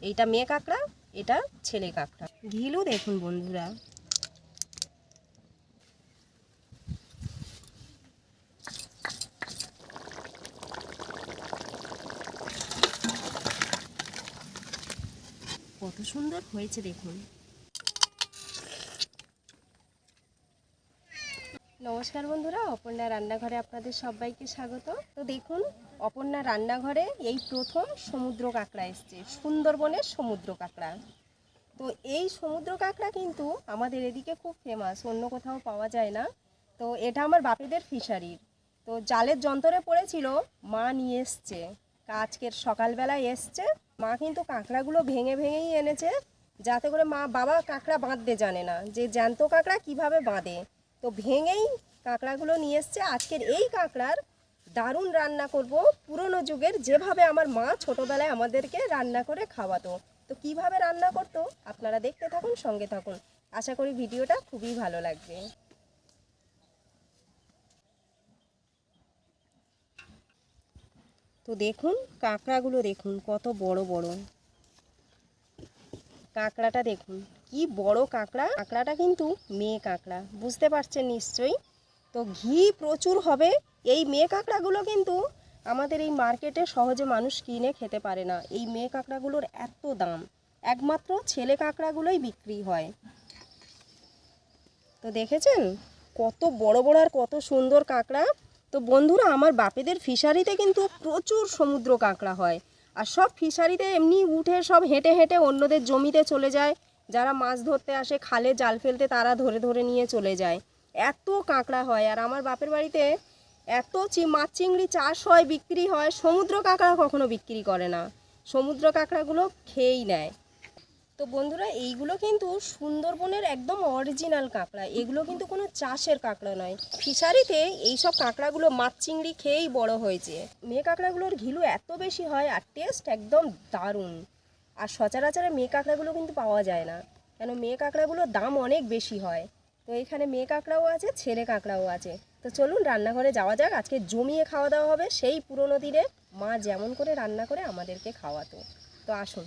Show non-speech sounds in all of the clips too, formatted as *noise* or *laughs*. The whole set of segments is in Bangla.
এইটা মেয়ে কাঁকড়া এটা ছেলে কাঁকড়া। ঘিলু দেখুন বন্ধুরা। কত সুন্দর হয়েছে দেখুন। নমস্কার বন্ধুরা, অপর্ণা রান্নাঘরে আপনাদের সবাইকে স্বাগত। তো দেখুন, অপর্ণা রান্নাঘরে এই প্রথম সমুদ্র কাঁকড়া এসছে, সুন্দরবনের সমুদ্র কাঁকড়া। তো এই সমুদ্র কাঁকড়া কিন্তু আমাদের এদিকে খুব ফেমাস অন্য কোথাও পাওয়া যায় না। তো এটা আমার বাপেদের ফিশারির তো জালের যন্ত্রে পড়েছিল, মা নিয়ে এসছে। আজকের সকালবেলায় এসছে। মা কিন্তু কাঁকড়াগুলো ভেঙে ভেঙেই এনেছে, যাতে করে মা, বাবা কাঁকড়া বাঁধতে জানে না। যে জ্যান্ত কাঁকড়া কীভাবে বাঁধে তো ভেঙেই কাঁকড়াগুলো নিয়ে এসছে। আজকের এই কাঁকড়ার দারুণ রান্না করব। পুরনো যুগের যেভাবে আমার মা ছোটোবেলায় আমাদেরকে রান্না করে খাওয়াতো। তো কীভাবে রান্না করতো আপনারা দেখতে থাকুন, সঙ্গে থাকুন। আশা করি ভিডিওটা খুবই ভালো লাগবে। তো দেখুন, কাঁকড়াগুলো দেখুন, কত বড় বড়। কাঁকড়াটা দেখুন। কি বড় কাঁকড়া? কাঁকড়াটা কিন্তু মেয়ে কাঁকড়া। বুঝতে পারছেন নিশ্চয়ই? তো ঘি প্রচুর হবে। এই মেয়ে কাঁকড়াগুলো কিন্তু আমাদের এই মার্কেটে সহজে মানুষ কিনে খেতে পারে না। এই মেয়ে কাঁকড়াগুলোর এত দাম। একমাত্র ছেলে কাঁকড়াগুলোই বিক্রি হয়। তো দেখেছেন? কত বড় বড় আর কত সুন্দর কাঁকড়া। তো বন্ধুরা, আমার বাপেদের ফিশারিতে কিন্তু প্রচুর সমুদ্র কাঁকড়া হয়। আর সব ফিশারিতে এমনি উঠে সব হেঁটে হেঁটে অন্যদের জমিতে চলে যায়। যারা মাছ ধরতে আসে, খালে জাল ফেলতে তারা ধরে ধরে নিয়ে চলে যায়। এত কাঁকড়া হয় আর আমার বাপের বাড়িতে এত চি, মাছ চিংড়ি চাষ হয়, বিক্রি হয়, সমুদ্র কাঁকড়া কখনো বিক্রি করে না। সমুদ্র কাঁকড়াগুলো খেয়েই নেয়। তো বন্ধুরা, এইগুলো কিন্তু সুন্দরবনের একদম অরিজিনাল কাঁকড়া। এগুলো কিন্তু কোনো চাষের কাঁকড়া নয়। ফিশারিতে এইসব কাঁকড়াগুলো মাছ চিংড়ি খেয়েই বড় হয়েছে। মেয়ে কাঁকড়াগুলোর ঘিলু এত বেশি হয় আর টেস্ট একদম দারুণ। আর সচরাচরে মেয়ে কাঁকড়াগুলো কিন্তু পাওয়া যায় না। কেন মেয়ে কাঁকড়াগুলোর দাম অনেক বেশি হয়। তো এখানে মেয়ে কাঁকড়াও আছে, ছেলে কাঁকড়াও আছে। তো চলুন রান্নাঘরে যাওয়া যাক, আজকে জমিয়ে খাওয়া দাওয়া হবে সেই পুরোনো দিনে। মা যেমন করে রান্না করে আমাদেরকে খাওয়াতো। তো আসুন।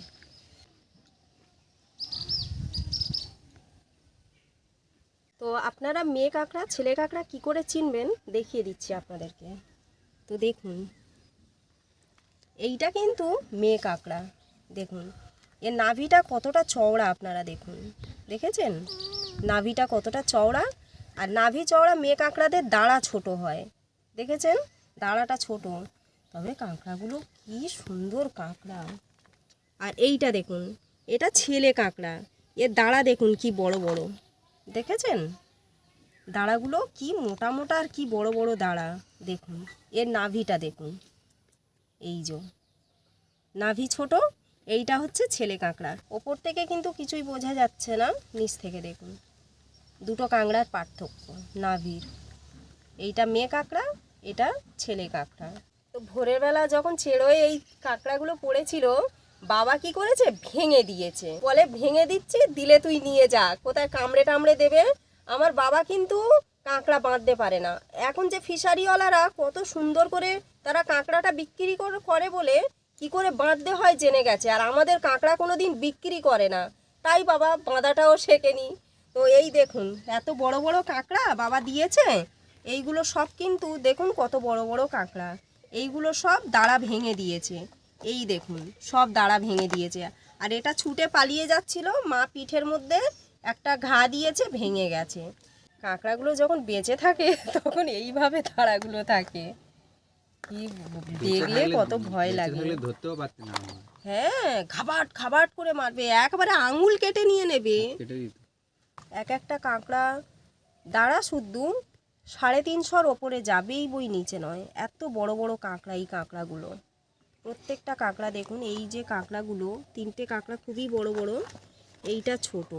তো আপনারা মেয়ে কাঁকড়া, ছেলে কাঁকড়া কি করে চিনবেন? দেখিয়ে দিচ্ছি আপনাদেরকে। তো দেখুন, এইটা কিন্তু মেয়ে কাঁকড়া। দেখুন, এর নাভিটা কতটা চওড়া আপনারা দেখুন, দেখেছেন? নাভিটা কতটা চওড়া, আর নাভি চওড়া মেয়ে কাঁকড়াদের দাঁড়া ছোট হয়, দেখেছেন? দাঁড়াটা ছোট। তবে কাঁকড়াগুলো কি সুন্দর কাঁকড়া। আর এইটা দেখুন, এটা ছেলে কাঁকড়া, এর দাঁড়া দেখুন কি বড় বড়, দেখেছেন? দাঁড়াগুলো কি মোটা মোটা আর কি বড় বড় দাঁড়া, দেখুন, এর নাভিটা দেখুন, এই যে। নাভি ছোট এইটা হচ্ছে ছেলে কাঁকড়া ওপর থেকে কিন্তু কিছুই বোঝা যাচ্ছে না, নিচ থেকে দেখুন। দুটো কাঁকড়ার পার্থক্য, নাভির। এইটা মেয়ে কাঁকড়া, এটা ছেলে কাঁকড়া। তো ভোরের বেলা যখন ছেড়োয় এই কাঁকড়াগুলো পড়েছিল, বাবা কি করেছে? ভেঙে দিয়েছে। বলে, ভেঙে দিচ্ছি, দিলে তুই নিয়ে যা। কোথায় কামড়ে টামড়ে দেবে? আমার বাবা কিন্তু কাঁকড়া বাঁধতে পারে না। এখন যে ফিশারিওয়ালারা কত সুন্দর করে তারা কাঁকড়াটা বিক্রি করে- করে বলে কি করে বাঁধতে হয় জেনে গেছে। আর আমাদের কাঁকড়া কোনো দিন বিক্রি করে না। তাই বাবা বাঁধাটাও শেখেনি। তো এই দেখুন, এত বড় বড় কাঁকড়া বাবা দিয়েছে। এইগুলো সব কিন্তু দেখুন কত বড় বড় কাঁকড়া। এইগুলো সব দাঁড়া ভেঙে দিয়েছে। এই দেখুন, সব দাঁড়া ভেঙে দিয়েছে। আর এটা ছুটে পালিয়ে যাচ্ছিল, মা পিঠের মধ্যে একটা ঘা দিয়েছে, ভেঙে গেছে। কাঁকড়াগুলো যখন বেঁচে থাকে, তখন এইভাবে দাঁড়াগুলো থাকে। কি দেখলে কত ভয় লাগে। ধরতেও পারতে না হ্যাঁ খাবাট খাবাট করে মারবে। একবারে আঙুল কেটে নিয়ে নেবে। এক একটা কাঁকড়া দাঁড়া শুদ্ধ সাড়ে তিনশোর ওপরে যাবেই বই নিচে নয়। এত বড় বড় কাঁকড়া এই কাঁকড়াগুলো। প্রত্যেকটা কাঁকড়া দেখুন এই যে কাঁকড়াগুলো তিনটে কাঁকড়া খুবই বড় বড় এইটা ছোট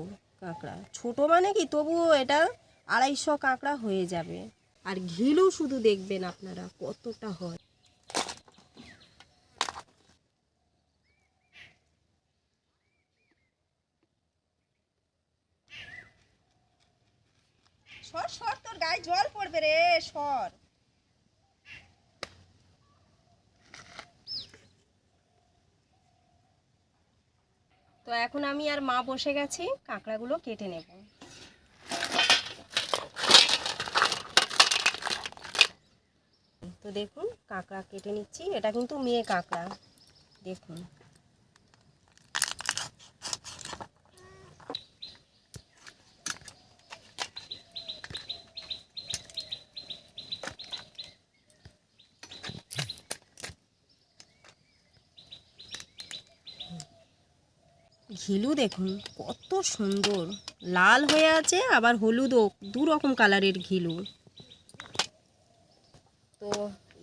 কাঁকড়া। ছোট মানে কি? তবুও এটা আড়াইশো কাঁকড়া হয়ে যাবে। আর ঘিলও শুধু দেখবেন আপনারা, কতটা হয়। সর সর, তোর গায়ে জল পড়বে রে, সর। তো এখন আমি আর মা বসে গেছি, কাঁকড়াগুলো কেটে নেব। তো দেখুন, কাঁকড়া কেটে নিচ্ছি। এটা কিন্তু মেয়ে কাঁকড়া। দেখুন। ঘিলু দেখুন, কত সুন্দর। লাল হয়ে আছে, আবার হলুদও, দু রকম কালারের ঘিলু।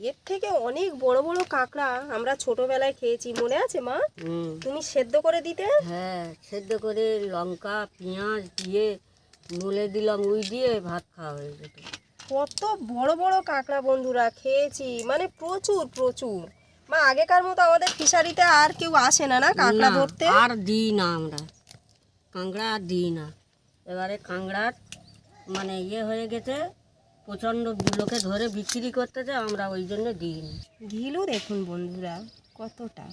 এর থেকে অনেক বড় বড় কাঁকড়া আমরা ছোটবেলায় খেয়েছি মনে আছে মা? তুমি সেদ্ধ করে দিতে? হ্যাঁ সেদ্ধ করে লঙ্কা পেঁয়াজ দিয়ে মুলে দিলাম উই দিয়ে ভাত খাওয়া হয়ে যেত কত বড় বড় কাঁকড়া বন্ধুরা খেয়েছি মানে প্রচুর প্রচুর। মা আগেকার মতো আমাদের ফিশারিতে আর কেউ আসে না না কাঁকড়া ধরতে? আর দিই না আমরা। কাঁকড়া আর দিই না। এবারে কাঁকড়ার মানে ইয়ে হয়ে গেছে প্রচণ্ড লোকে ধরে বিক্রি করতেছে আমরা ওই জন্য দিই না ঘিলু দেখুন বন্ধুরা কতটা।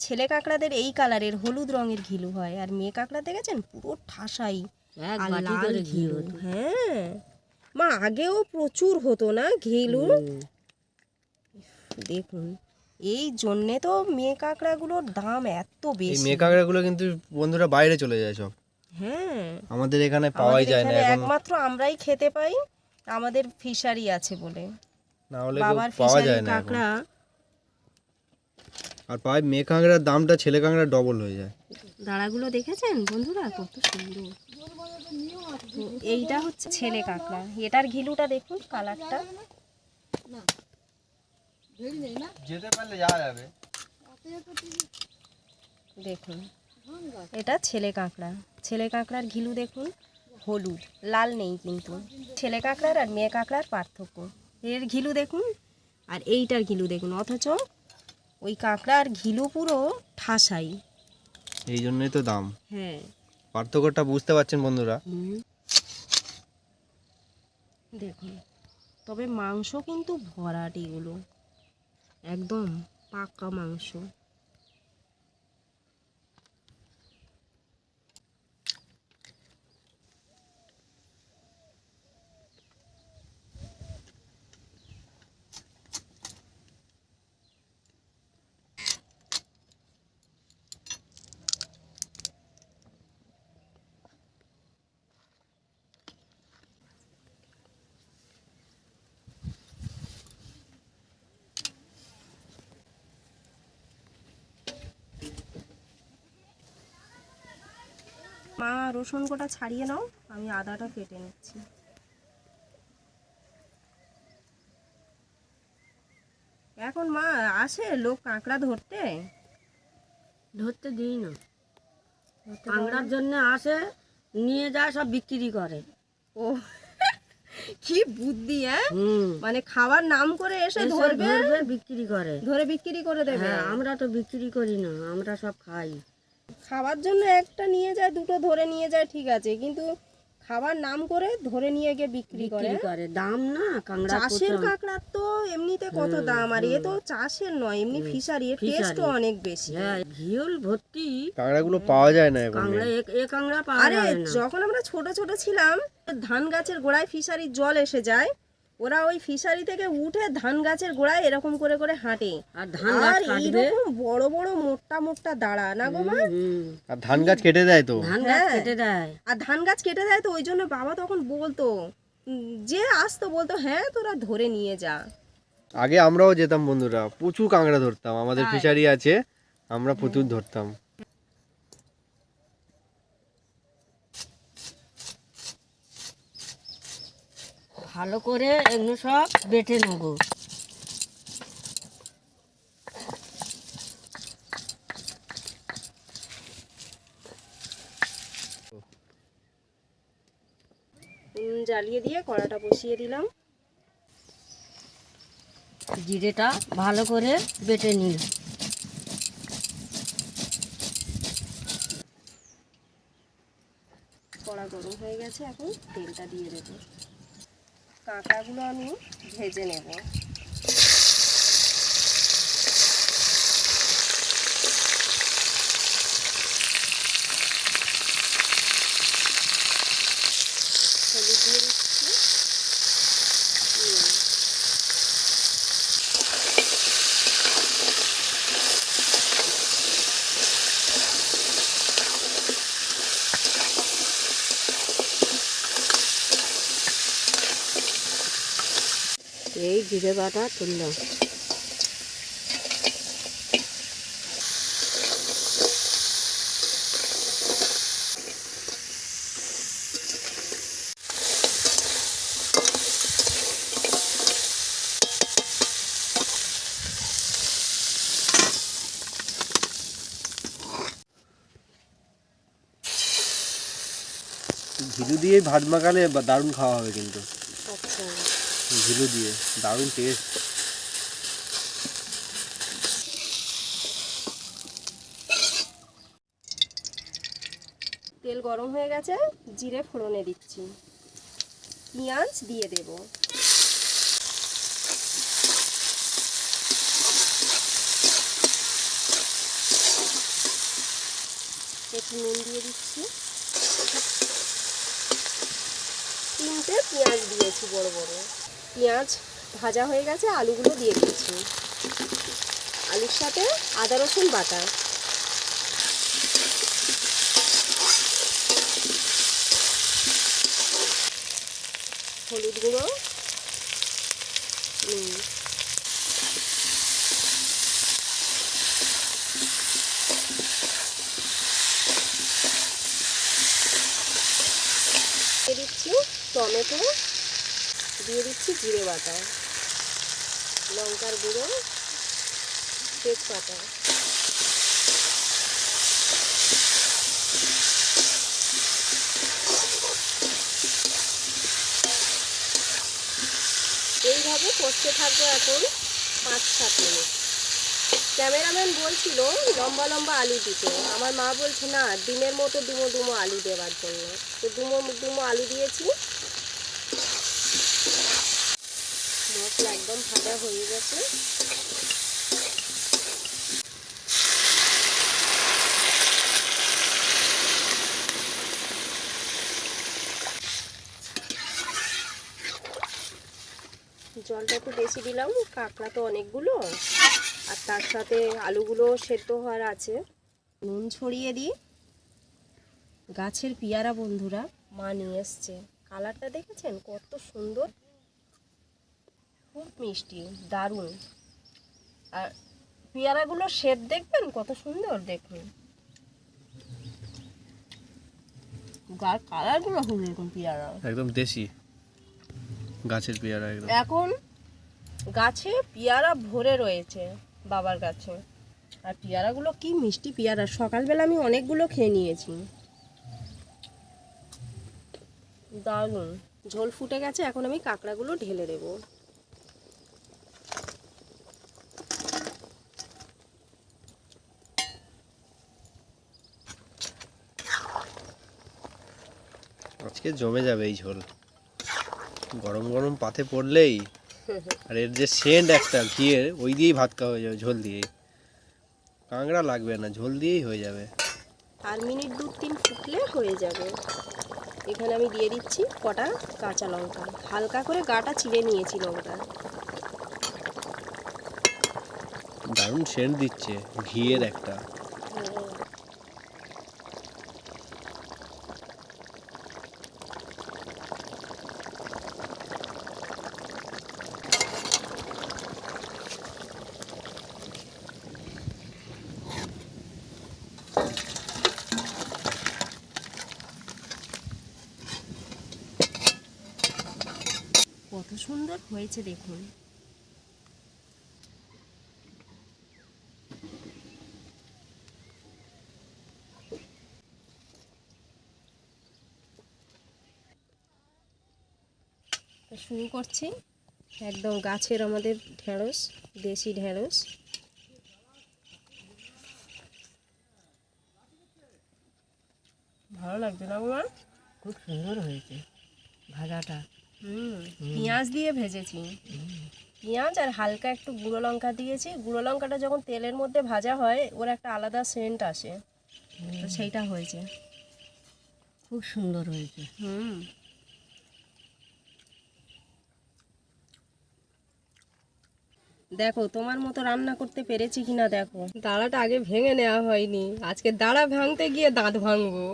ছেলে কাঁকড়াদের এই কালারের হলুদ রঙের ঘিলু হয় আর মেয়ে কাঁকড়া দেখেছেন? পুরো ঠাসাই লাল ঘিলু হ্যাঁ। মা আগেও প্রচুর হতো না ঘিলু? দেখুন। এই জন্যে তো মেয়ে কাঁকড়াগুলোর দাম এত বেশি। মেয়ে কাঁকড়াগুলো কিন্তু বন্ধুরা বাইরে চলে যায় সব। হ্যাঁ আমাদের এখানে পাওয়াই যায় না এখন একমাত্র আমরাই খেতে পাই আমাদের ফিশারি আছে বলে। না হলে পাওয়া ফিশারি যায় না কাঁকড়া। আর পাওয়ায় মেয়ে কাঁকড়ার দামটা ছেলে কাঁকড়ার ডবল হয়ে যায়। দাঁড়াগুলো দেখেছেন বন্ধুরা? কত সুন্দর। এইটা হচ্ছে ছেলে কাঁকড়া। এটার ঘিলুটা দেখুন কালারটা। যেতে পারলে যাওয়া যাবে। দেখুন। এটা ছেলে কাঁকড়া ছেলে কাঁকড়ার ঘিলু দেখুন হলুদ লাল নেই কিন্তু। ছেলে কাঁকড়ার আর মেয়ে কাঁকড়ার পার্থক্য। এর ঘিলু দেখুন আর এইটার ঘিলু দেখুন অথচ ওই কাঁকড়ার ঘিলু পুরো ঠাসাই। এই জন্যই তো দাম। হ্যাঁ। পার্থক্যটা বুঝতে পারছেন বন্ধুরা? দেখুন তবে মাংস কিন্তু ভরাট এগুলো। একদম পাকা মাংস। মা রসুন গোটা ছাড়িয়ে নাও আমি আদাটা কেটে নিচ্ছি। এখন মা আসে লোক কাঁকড়া ধরতে? ধরতে দিই না। কাঁকড়ার জন্য আসে নিয়ে যায় সব বিক্রি করে। ও কি বুদ্ধি হ্যাঁ? মানে খাবার নাম করে এসে ধরবে বিক্রি করে। ধরে বিক্রি করে দেবে? হ্যাঁ আমরা তো বিক্রি করি না আমরা সব খাই। খাবার জন্য একটা নিয়ে যায় দুটো ধরে নিয়ে যায় ঠিক আছে। কিন্তু খাবার নাম করে ধরে নিয়ে গিয়ে বিক্রি করে। করে। দাম না কাঁকড়া চাষের কাঁকড়ার তো এমনিতে কত দাম? আর এ তো চাষের নয় এমনি ফিশারি। এর টেস্টও অনেক বেশি। হ্যাঁ ঘিউল ভর্তি। কাঁকড়াগুলো পাওয়া যায় না এখন কাঁকড়া এ- এ কাঁকড়া পাওয়া যায় না। আরে যখন আমরা ছোট ছোট ছিলাম ধান গাছের গোড়ায় ফিশারির জল এসে যায় ওরা ওই ফিশারি থেকে উঠে ধান গাছের গোড়ায় এরকম করে করে হাঁটে। আর ধান গাছ এইরকম বড় বড় মোটা মোটা দাঁড়া না গো মা? আর ধান গাছ কেটে দেয় তো? ধান গাছ হ্যাঁ। কেটে দেয়। আর ধান গাছ কেটে দেয় তো ওই জন্য বাবা তখন বলতো যে আসতো বলতো হ্যাঁ তোরা ধরে নিয়ে যা। আগে আমরাও যেতাম বন্ধুরা প্রচুর কাঁকড়া ধরতাম। আমাদের ফিশারি আছে আমরা প্রচুর ধরতাম। ভালো করে এগুলো সব বেটে নেব। জ্বালিয়ে দিয়ে কড়াটা বসিয়ে দিলাম। জিরেটা ভালো করে বেটে নিল কড়া গরম হয়ে গেছে এখন তেলটা দিয়ে দেবো। কাঁটাগুলো আমি ভেজে নেব। হলুদ জিরে বাটা তুললাম ঝিলু দিয়ে ভাত মাখালে দারুণ খাওয়া হবে কিন্তু। ঝিলু দিয়ে, দারুণ টেস্ট তেল গরম হয়ে গেছে, জিরে ফোড়নে দিচ্ছি। পেঁয়াজ দিয়ে দেব। একটু নুন দিয়ে দিচ্ছি। তিনটে পেঁয়াজ দিয়েছি, বড় বড়। পেঁয়াজ ভাজা হয়ে গেছে, আলুগুলো দিয়ে দিচ্ছি। আলুর সাথে আদা, রসুন বাটা। হলুদ গুঁড়ো। দিচ্ছি টমেটো। দিয়ে দিচ্ছি জিরে বাটা, লঙ্কার গুঁড়ো, তেজপাতা। এইভাবে কষতে থাকব এখন পাঁচ সাত মিনিট। ক্যামেরাম্যান বলছিল লম্বা লম্বা আলু দিতে। আমার মা বলছে, না, ডিমের মতো ডুমো ডুমো আলু দেওয়ার জন্য। তো ডুমো ডুমো আলু দিয়েছি। একদম ভাজা হয়ে গেছে। জলটা একটু বেশি দিলাম, কাঁকড়া তো অনেকগুলো। আর তার সাথে আলুগুলো সেদ্ধ হওয়ার আছে। নুন ছড়িয়ে দিই। গাছের পিয়ারা বন্ধুরা, মা নিয়ে এসছে। কালারটা দেখেছেন? কত সুন্দর। খুব মিষ্টি দারুণ। আর পেয়ারাগুলো শেপ দেখবেন? কত সুন্দর দেখুন। গার কালারগুলো খুব এরকম পেয়ারা। একদম দেশি। গাছের পেয়ারা একদম। এখন গাছে পেয়ারা ভরে রয়েছে বাবার গাছে আর পেয়ারাগুলো কি মিষ্টি পেয়ারা। সকালবেলা আমি অনেকগুলো খেয়ে নিয়েছি। দারুণ। ঝোল ফুটে গেছে এখন আমি কাঁকড়াগুলো ঢেলে দেবো। আজকে জমে যাবে এই ঝোল। গরম গরম পাতে পড়লেই *laughs* আর এর যে সেন্ট একটা ঘিয়ের ওই দিয়েই ভাত খাওয়া হয়ে যাবে ঝোল দিয়ে। কাঁকড়া লাগবে না ঝোল দিয়েই হয়ে যাবে। আর মিনিট দু তিন ফুটলে হয়ে যাবে। এখানে আমি দিয়ে দিচ্ছি কটা কাঁচা লঙ্কা। হালকা করে গাটা ছিঁড়ে নিয়েছি লঙ্কা। দারুণ সেন্ট দিচ্ছে ঘিয়ের একটা কত সুন্দর হয়েছে দেখুন। শুরু করছি। একদম গাছের আমাদের ঢেঁড়স দেশি ঢেঁড়স। ভালো লাগছে না মা খুব সুন্দর হয়েছে ভাজাটা। হুম। পেঁয়াজ দিয়ে ভেজেছি। পেঁয়াজ আর হালকা একটু গুঁড়ো লঙ্কা দিয়েছি। গুঁড়ো লঙ্কাটা যখন তেলের মধ্যে ভাজা হয় ওর একটা আলাদা সেন্ট আসে। তো সেইটা হয়েছে। খুব সুন্দর হয়েছে। হুম। দেখো তোমার মতো রান্না করতে পেরেছি কিনা দেখো। দাঁড়াটা আগে ভেঙে নেওয়া হয়নি। আজকে দাঁড়া ভাঙতে গিয়ে দাঁত ভাঙবো।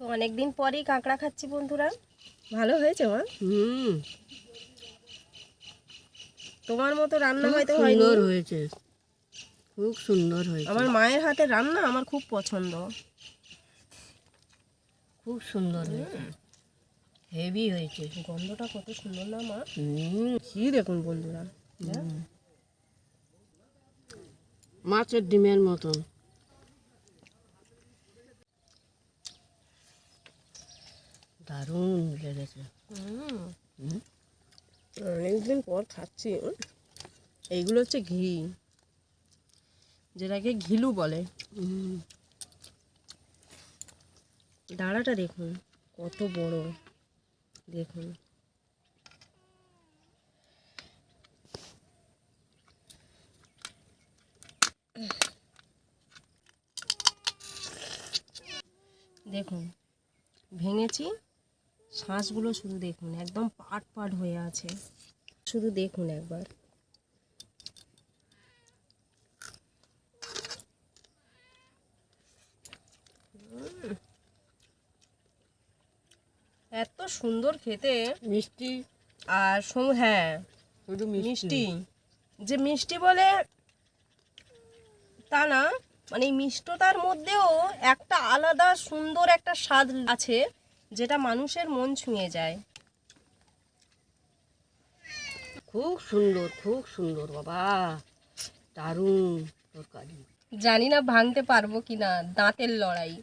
তো অনেকদিন পরেই কাঁকড়া খাচ্ছি বন্ধুরা। ভালো হয়েছে মা? হুম। তোমার মতো রান্না হয়তো সুন্দর হয়েছে। খুব সুন্দর হয়েছে। আমার মায়ের হাতে রান্না আমার খুব পছন্দ। খুব সুন্দর হয়েছে। হেভি হয়েছে। গন্ধটা কত সুন্দর না মা? কি দেখুন বন্ধুরা। মাছের ডিমের মতন। দারুণ লেগেছে। অনেকদিন পর খাচ্ছি এইগুলো হচ্ছে ঘি। যেটাকে ঘিলু বলে। ডাড়াটা দেখুন কত বড়। দেখুন। দেখুন ভেঙেছি শ্বাসগুলো শুধু দেখুন একদম পাট পাট হয়ে আছে। শুধু দেখুন একবার। এত সুন্দর খেতে। মিষ্টি। আর হ্যাঁ শুধু মিষ্টি। যে মিষ্টি বলে তা না মানে মিষ্টতার মধ্যেও একটা আলাদা সুন্দর একটা স্বাদ আছে। যেটা মানুষের মন ছুঁয়ে যায়। খুব সুন্দর খুব সুন্দর বাবা। দারুণ তরকারি। জানি না ভাঙতে পারব কি না দাঁতের লড়াই।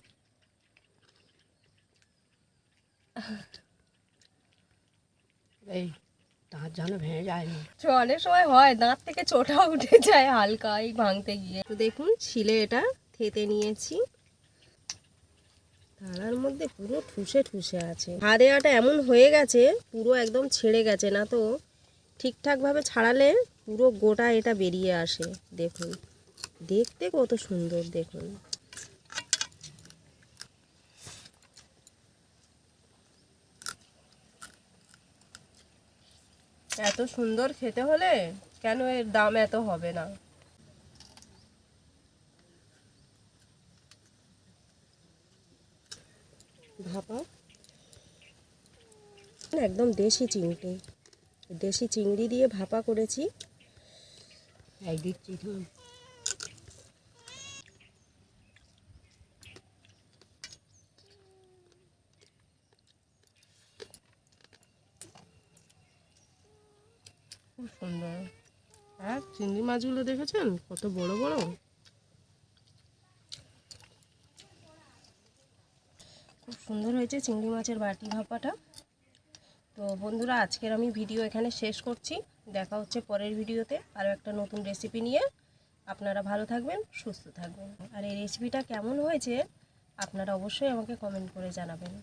এই তার যেন ভেঙে যায় না। তো অনেক সময় হয় দাঁত থেকে চোটাও উঠে যায় হালকা এই ভাঙতে গিয়ে। তো দেখুন ছিলে এটা থেতে নিয়েছি। থালার মধ্যে পুরো ঠুসে ঠুসে আছে। হাড়ে আটা এমন হয়ে গেছে, পুরো একদম ছেড়ে গেছে না তো? ঠিকঠাকভাবে ছাড়ালে পুরো গোটা এটা বেরিয়ে আসে, দেখুন। দেখতে কত সুন্দর, দেখুন। এত সুন্দর খেতে হলে কেন এর দাম এত হবে না ভাপা একদম দেশি চিংড়ি। দেশি চিংড়ি দিয়ে ভাপা করেছি। খুব সুন্দর। আর চিংড়ি মাছগুলো দেখেছেন? কত বড় বড়। খুব সুন্দর হয়েছে চিংড়ি মাছের বাটি ভাপাটা। তো বন্ধুরা, আজকের আমি ভিডিও এখানে শেষ করছি। দেখা হচ্ছে পরের ভিডিওতে আরও একটা নতুন রেসিপি নিয়ে। আপনারা ভালো থাকবেন, সুস্থ থাকবেন। আর এই রেসিপিটা কেমন হয়েছে, আপনারা অবশ্যই আমাকে কমেন্ট করে জানাবেন।